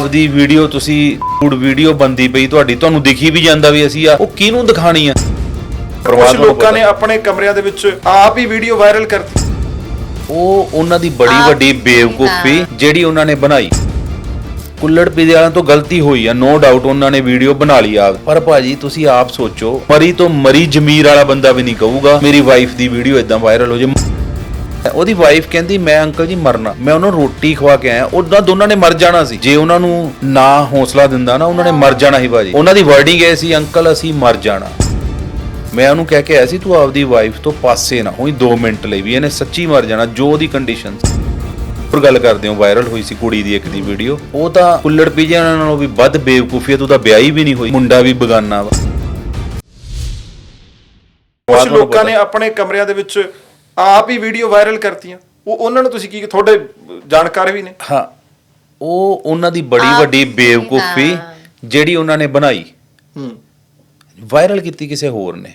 ਆਪਦੀ ਵੀਡੀਓ ਤੁਸੀਂ food video ਬੰਦੀ ਪਈ ਤੁਹਾਡੀ ਤੁਹਾਨੂੰ ਦਿਖੀ ਵੀ ਜਾਂਦਾ ਵੀ ਅਸੀਂ ਆ ਉਹ ਕਿਹਨੂੰ ਦਿਖਾਣੀ ਆ? ਕੁਝ ਲੋਕਾਂ। ਨੇ ਆਪਣੇ ਕਮਰਿਆਂ ਦੇ ਵਿੱਚ ਆਪ ਹੀ ਵੀਡੀਓ ਵਾਇਰਲ ਕਰਤੀ। ਉਹ ਉਹਨਾਂ ਦੀ ਬੜੀ ਵੱਡੀ ਬੇਵਕੂਫੀ ਜਿਹੜੀ ਉਹਨਾਂ ਨੇ ਬਣਾਈ। ਕੁੱਲੜ ਪੀਦੇ ਵਾਲਿਆਂ ਤੋਂ ਗਲਤੀ ਹੋਈ ਆ ਨੋ ਡਾਊਟ ਉਹਨਾਂ ਨੇ ਵੀਡੀਓ ਬਣਾ ਲਈ ਆ ਪਰ ਭਾਜੀ ਤੁਸੀਂ ਆਪ ਸੋਚੋ ਮਰੀ ਤੋਂ ਮਰੀ ਜ਼ਮੀਰ ਵਾਲਾ ਬੰਦਾ ਵੀ ਨਹੀਂ ਕਹੂਗਾ ਮੇਰੀ ਵਾਈਫ ਦੀ ਵੀਡੀਓ ਇਦਾਂ ਵਾਇਰਲ ਹੋ ਜੇ। ਉਹਦੀ ਵਾਈਫ ਕਹਿੰਦੀ ਮੈਂ ਅੰਕਲ ਜੀ ਮਰਨਾ। ਮੈਂ ਉਹਨਾਂ ਨੂੰ ਰੋਟੀ ਖਵਾ ਕੇ ਆਇਆ। ਉਹਨਾਂ ਦੋਨਾਂ ਨੇ ਮਰ ਜਾਣਾ ਸੀ। ਜੇ ਉਹਨਾਂ ਨੂੰ ਨਾ ਹੌਸਲਾ ਦਿੰਦਾ ਨਾ ਉਹਨਾਂ ਨੇ ਮਰ ਜਾਣਾ ਸੀ ਭਾਜੀ। ਉਹਨਾਂ ਦੀ ਵਰਡਿੰਗ ਇਹ ਸੀ ਅੰਕਲ ਅਸੀਂ ਮਰ ਜਾਣਾ। ਮੈਂ ਉਹਨੂੰ ਕਹਿ ਕੇ ਆਇਆ ਸੀ ਤੂੰ ਆਪਦੀ ਵਾਈਫ ਤੋਂ ਪਾਸੇ ਨਾ ਹੋਈ 2 ਮਿੰਟ ਲਈ ਵੀ। ਇਹਨੇ ਸੱਚੀ ਮਰ ਜਾਣਾ ਜੋ ਉਹਦੀ ਕੰਡੀਸ਼ਨ ਸੀ ਪਰ ਗੱਲ ਕਰਦੇ ਹਾਂ ਵਾਇਰਲ ਹੋਈ ਸੀ ਕੁੜੀ ਦੀ ਇੱਕ ਦੀ ਵੀਡੀਓ ਉਹ ਤਾਂ ਕੁੱਲੜ ਪੀਜਿਆਂ ਨਾਲੋਂ ਵੀ ਵੱਧ ਬੇਵਕੂਫੀਅਤ ਉਹਦਾ ਵਿਆਹੀ ਵੀ ਨਹੀਂ ਹੋਈ। ਮੁੰਡਾ ਵੀ ਬਗਾਨਾ ਵਾ। ਕੁਝ ਲੋਕਾਂ ਨੇ ਆਪਣੇ ਕਮਰਿਆਂ ਦੇ ਵਿੱਚ ਆਪ ਹੀ ਵੀਡੀਓ ਵਾਇਰਲ ਕਰਤੀਆਂ। ਉਹ ਉਹਨਾਂ ਨੂੰ ਤੁਸੀਂ ਕੀ ਤੁਹਾਡੇ ਜਾਣਕਾਰ ਵੀ ਨੇ। ਹਾਂ। ਉਹ ਉਹਨਾਂ ਦੀ ਬੜੀ ਵੱਡੀ ਬੇਵਕੂਫੀ। ਜਿਹੜੀ ਉਹਨਾਂ ਨੇ ਬਣਾਈ। ਹੂੰ। ਵਾਇਰਲ ਕੀਤੀ ਕਿਸੇ ਹੋਰ ਨੇ।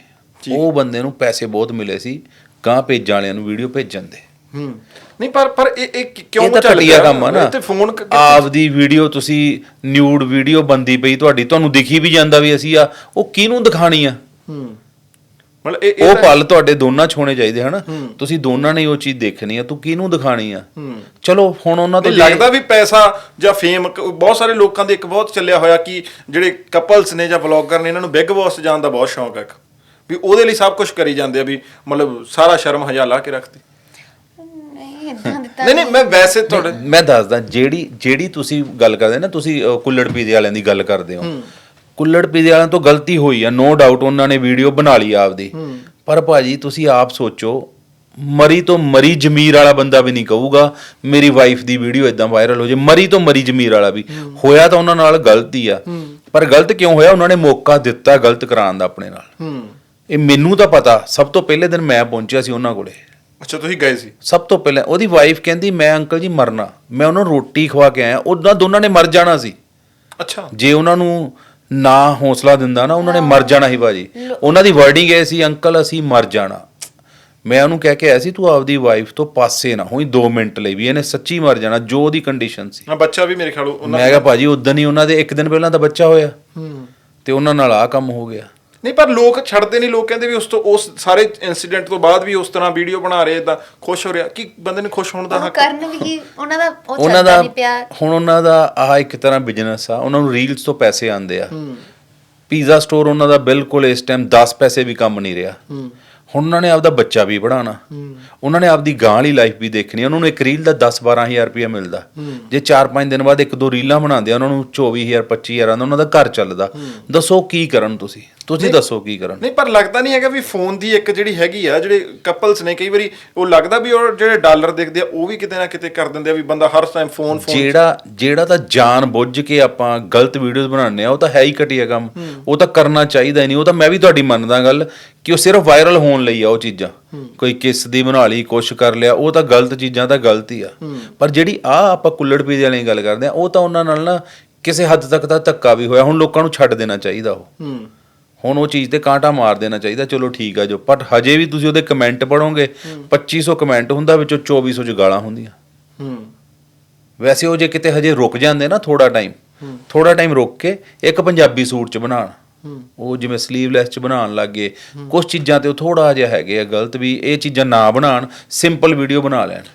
ਉਹ ਬੰਦੇ ਨੂੰ ਪੈਸੇ ਬਹੁਤ ਮਿਲੇ ਸੀ ਗਾਂ ਭੇਜਣ ਵਾਲਿਆਂ ਨੂੰ ਵੀਡੀਓ ਭੇਜਣ ਦੇ। ਹੂੰ। ਨਹੀਂ ਪਰ ਪਰ ਇਹ ਇਹ ਕਿ- ਕਿਉਂ ਇਹ ਤਾਂ ਚੱਲ ਘਟੀਆ ਪਿਆ? ਕੰਮ ਆ ਨਾ। ਤੇ ਫੋਨ ਕ- ਆਪਦੀ ਵੀਡੀਓ ਤੁਸੀਂ ਨਿਊਡ ਵੀਡੀਓ ਬੰਦੀ ਪਈ ਤੁਹਾਡੀ ਤੁਹਾਨੂੰ ਦਿਖੀ ਵੀ ਜਾਂਦਾ ਵੀ ਅਸੀਂ ਆ। ਉਹ ਕਿਹਨੂੰ ਦਿਖਾਣੀ ਆ? ਹੂੰ। ਮਤਲਬ ਇਹ ਉਹ ਪਲ ਤੁਹਾਡੇ ਦੋਨਾਂ 'ਚ ਹੋਣੇ ਚਾਹੀਦੇ ਹਨ। ਤੁਸੀਂ ਦੋਨਾਂ ਨੇ ਉਹ ਚੀਜ਼ ਦੇਖਣੀ ਆ ਤੂੰ ਕਿਹਨੂੰ ਦਿਖਾਣੀ ਆ? ਚਲੋ ਹੁਣ ਉਹਨਾਂ ਤੋਂ ਲੱਗਦਾ ਵੀ ਪੈਸਾ ਜਾਂ ਫੇਮ ਬਹੁਤ ਸਾਰੇ ਲੋਕਾਂ ਦੇ ਇੱਕ ਬਹੁਤ ਚੱਲਿਆ ਹੋਇਆ ਕਿ ਜਿਹੜੇ ਕਪਲਸ ਨੇ ਜਾਂ ਵਲੌਗਰ ਨੇ ਇਹਨਾਂ ਨੂੰ ਬਿਗ ਬੌਸ ਜਾਣ ਦਾ ਬਹੁਤ ਸ਼ੌਂਕ ਹੈ। ਵੀ ਉਹਦੇ ਲਈ ਸਭ ਕੁਝ ਕਰੀ ਜਾਂਦੇ ਆ ਵੀ ਮਤਲਬ ਸਾਰਾ ਸ਼ਰਮ ਹਜਾ ਲਾ ਕੇ ਰੱਖਦੇ। ਨਹੀਂ ਨਹੀਂ ਮੈਂ ਵੈਸੇ ਤੁਹਾਡੇ ਮੈਂ ਦੱਸਦਾ ਜਿਹੜੀ ਜਿਹੜੀ ਤੁਸੀਂ ਗੱਲ ਕਰਦੇ ਨਾ ਤੁਸੀਂ ਕੁੱਲੜ ਪੀਦੇ ਵਾਲਿਆਂ ਦੀ ਗੱਲ ਕਰਦੇ ਹੋ। ਕੁੱਲੜ ਪੀਦੇ ਵਾਲਿਆਂ ਤੋਂ ਗਲਤੀ ਹੋਈ ਆ ਨੋ ਡਾਊਟ ਉਹਨਾਂ ਨੇ ਵੀਡੀਓ ਬਣਾ ਲਈ ਆਪਦੀ। ਪਰ ਭਾਜੀ ਤੁਸੀਂ ਆਪ ਸੋਚੋ ਮਰੀ ਤੋਂ ਮਰੀ ਜ਼ਮੀਰ ਵਾਲਾ ਬੰਦਾ ਵੀ ਨਹੀਂ ਕਹੂਗਾ ਮੇਰੀ ਵਾਈਫ ਦੀ ਵੀਡੀਓ ਇਦਾਂ ਵਾਇਰਲ ਹੋ ਜੇ ਮਰੀ ਤੋਂ ਮਰੀ ਜ਼ਮੀਰ ਵਾਲਾ ਵੀ। ਹੋਇਆ ਤਾਂ ਉਹਨਾਂ ਨਾਲ ਗਲਤੀ ਆ ਪਰ ਗਲਤ ਕਿਉਂ ਹੋਇਆ? ਉਹਨਾਂ ਨੇ ਮੌਕਾ ਦਿੱਤਾ ਗਲਤ ਕਰਾਉਣ ਦਾ ਆਪਣੇ ਨਾਲ। ਇਹ ਮੈਨੂੰ ਤਾਂ ਪਤਾ ਸਭ ਤੋਂ ਪਹਿਲੇ ਦਿਨ ਮੈਂ ਪਹੁੰਚਿਆ ਸੀ ਉਹਨਾਂ ਕੋਲੇ। ਅੱਛਾ ਤੁਸੀਂ ਗਏ ਸੀ? ਸਭ ਤੋਂ ਪਹਿਲਾਂ ਉਹਦੀ ਵਾਈਫ ਕਹਿੰਦੀ ਮੈਂ ਅੰਕਲ ਜੀ ਮਰਨਾ। ਮੈਂ ਉਹਨਾਂ ਨੂੰ ਰੋਟੀ ਖਵਾ ਕੇ ਆਇਆ। ਉਹਨਾਂ ਦੋਨਾਂ ਨੇ ਮਰ ਜਾਣਾ ਸੀ। ਅੱਛਾ। ਜੇ ਉਹਨਾਂ ਨੂੰ ਨਾ ਹੌਸਲਾ ਦਿੰਦਾ ਨਾ ਉਹਨਾਂ ਨੇ ਮਰ ਜਾਣਾ ਸੀ ਭਾਜੀ। ਉਹਨਾਂ ਦੀ ਵਰਡਿੰਗ ਇਹ ਸੀ ਅੰਕਲ ਅਸੀਂ ਮਰ ਜਾਣਾ। ਮੈਂ ਉਹਨੂੰ ਕਹਿ ਕੇ ਆਇਆ ਸੀ ਤੂੰ ਆਪਦੀ ਵਾਈਫ ਤੋਂ ਪਾਸੇ ਨਾ ਹੋਈ 2 ਮਿੰਟ ਲਈ ਵੀ ਇਹਨੇ ਸੱਚੀ ਮਰ ਜਾਣਾ ਜੋ ਉਹਦੀ ਕੰਡੀਸ਼ਨ ਸੀ। ਹਾਂ ਬੱਚਾ ਵੀ ਮੇਰੇ ਖਿਆਲ ਉਹਨਾਂ ਮੈਂ ਕਿਹਾ ਭਾਜੀ ਉਦੋਂ ਹੀ ਉਹਨਾਂ ਦੇ ਇੱਕ ਦਿਨ ਪਹਿਲਾਂ ਤਾਂ ਬੱਚਾ ਹੋਇਆ। ਹੂੰ। ਤੇ ਉਹਨਾਂ ਨਾਲ ਆ ਕੰਮ ਹੋ ਗਿਆ। ਨਹੀਂ ਪਰ ਲੋਕ ਛੱਡਦੇ ਨਹੀਂ ਲੋਕ ਕਹਿੰਦੇ ਵੀ ਉਸ ਤੋਂ ਉਸ ਸਾਰੇ ਇਨਸੀਡੈਂਟ ਤੋਂ ਬਾਅਦ ਵੀ ਉਸ ਤਰ੍ਹਾਂ ਵੀਡੀਓ ਬਣਾ ਰਹੇ ਤਾਂ ਖੁਸ਼ ਹੋ ਰਿਹਾ। ਕਿ ਬੰਦੇ ਨੂੰ ਖੁਸ਼ ਹੋਣ ਦਾ ਉਹ ਹੱਕ ਕਰਨ ਵੀ ਕੀ ਉਹਨਾਂ ਦਾ ਉਹ ਚੱਲਦਾ ਨਹੀਂ ਪਿਆ। ਹੁਣ ਉਹਨਾਂ ਦਾ ਆਹ ਇੱਕ ਤਰ੍ਹਾਂ ਬਿਜ਼ਨਸ ਆ ਉਹਨਾਂ ਨੂੰ ਰੀਲਸ ਤੋਂ ਪੈਸੇ ਆਉਂਦੇ ਆ। ਪੀਜ਼ਾ ਸਟੋਰ ਉਹਨਾਂ ਦਾ ਬਿਲਕੁਲ ਇਸ ਟਾਈਮ 10 ਪੈਸੇ ਵੀ ਕੰਮ ਨਹੀਂ ਰਿਹਾ। ਹੁਣ ਉਹਨਾਂ ਨੇ ਆਪਦਾ ਬੱਚਾ ਵੀ ਪੜਾਉਣਾ ਉਹਨਾਂ ਨੇ ਆਪਦੀ ਗਾਂ ਵਾਲੀ ਲਾਈਫ ਵੀ ਦੇਖਣੀ ਉਹਨਾਂ ਨੂੰ ਇੱਕ ਰੀਲ ਦਾ 10 12000 ਰੁਪਇਆ ਮਿਲਦਾ। ਜੇ 4-5 ਦਿਨ ਬਾਅਦ ਇੱਕ ਦੋ ਰੀਲਾਂ ਬਣਾਉਂਦੇ ਆ ਉਹਨਾਂ ਨੂੰ 24000 25000 ਦਾ ਉਹਨਾਂ ਦਾ ਘਰ ਚੱਲਦਾ। ਦੱਸੋ ਕੀ ਕਰਨ ਤੁਸੀਂ? ਤੁਸੀਂ ਦੱਸੋ ਕੀ ਕਰਨ? ਨਹੀਂ ਪਰ ਲੱਗਦਾ ਨਹੀਂ ਹੈਗਾ ਵੀ ਫੋਨ ਦੀ ਇੱਕ ਜਿਹੜੀ ਹੈਗੀ ਆ ਜਿਹੜੇ ਕਪਲਸ ਨੇ ਕਈ ਵਾਰੀ ਉਹ ਲੱਗਦਾ ਵੀ ਉਹ ਜਿਹੜੇ ਡਾਲਰ ਦੇਖਦੇ ਆ ਉਹ ਵੀ ਕਿਤੇ ਨਾ ਕਿਤੇ ਕਰ ਦਿੰਦੇ ਆ ਵੀ ਬੰਦਾ ਹਰ ਟਾਈਮ ਫੋਨ ਫੋਨ ਜਿਹੜਾ ਜਿਹੜਾ ਤਾਂ ਜਾਣ ਬੁੱਝ ਕੇ ਆਪਾਂ ਗਲਤ ਵੀਡੀਓਜ਼ ਬਣਾਉਂਦੇ ਆ ਉਹ ਤਾਂ ਹੈ ਹੀ ਘਟੀਆ ਕੰਮ। ਉਹ ਤਾਂ ਕਰਨਾ ਚਾਹੀਦਾ ਹੀ ਨਹੀਂ। ਉਹ ਤਾਂ ਮੈਂ ਵੀ ਤੁਹਾਡੀ ਮੰਨਦਾ ਗੱਲ ਕਿ ਉਹ ਸਿਰਫ ਵਾਇਰਲ ਹੋਣ ਲਈ ਆ ਉਹ ਚੀਜ਼ਾਂ। ਕੋਈ ਕਿਸ ਦੀ ਬਣਾ ਲਈ ਕੁਛ ਕਰ ਲਿਆ ਉਹ ਤਾਂ ਗਲਤ ਚੀਜ਼ਾਂ ਤਾਂ ਗਲਤ ਹੀ ਆ। ਪਰ ਜਿਹੜੀ ਆ ਆਪਾਂ ਕੁੱਲੜ ਪੀਜ਼ੇ ਵਾਲੀ ਗੱਲ ਕਰਦੇ ਆ ਉਹ ਤਾਂ ਉਹਨਾਂ ਨਾਲ ਨਾ ਕਿਸੇ ਹੱਦ ਤੱਕ ਤਾਂ ਧੱਕਾ ਵੀ ਹੋਇਆ। ਹੁਣ ਲੋਕਾਂ ਨੂੰ ਛੱਡ ਦੇਣਾ ਚਾਹੀਦਾ ਉਹ। ਹੂੰ। ਹੁਣ ਉਹ ਚੀਜ਼ ਤੇ ਕਾਂਟਾ ਮਾਰ ਦੇਣਾ ਚਾਹੀਦਾ ਚਲੋ ਠੀਕ ਆ ਜੋ ਪਰ ਹਜੇ ਵੀ ਤੁਸੀਂ ਉਹਦੇ ਕਮੈਂਟ ਪੜੋਗੇ 2500 ਕਮੈਂਟ ਹੁੰਦਾ ਵਿੱਚੋਂ 2400 ਚ ਗਾਲਾਂ ਹੁੰਦੀਆਂ। ਹੂੰ। ਵੈਸੇ ਉਹ ਜੇ ਕਿਤੇ ਹਜੇ ਰੁਕ ਜਾਂਦੇ ਨਾ ਥੋੜਾ ਟਾਈਮ ਥੋੜਾ ਟਾਈਮ ਰੁਕ ਕੇ ਇੱਕ ਪੰਜਾਬੀ ਸੂਟ ਚ ਬਣਾਉਣ। ਉਹ ਜਿਵੇਂ ਸਲੀਵਲੈਸ ਚ ਬਣਾਉਣ ਲੱਗੇ ਕੁਝ ਚੀਜ਼ਾਂ ਤੇ ਉਹ ਥੋੜਾ ਜਿਹਾ ਹੈਗੇ ਆ ਗਲਤ ਵੀ ਇਹ ਚੀਜ਼ਾਂ ਨਾ ਬਣਾਉਣ ਸਿੰਪਲ ਵੀਡੀਓ ਬਣਾ ਲੈਣ।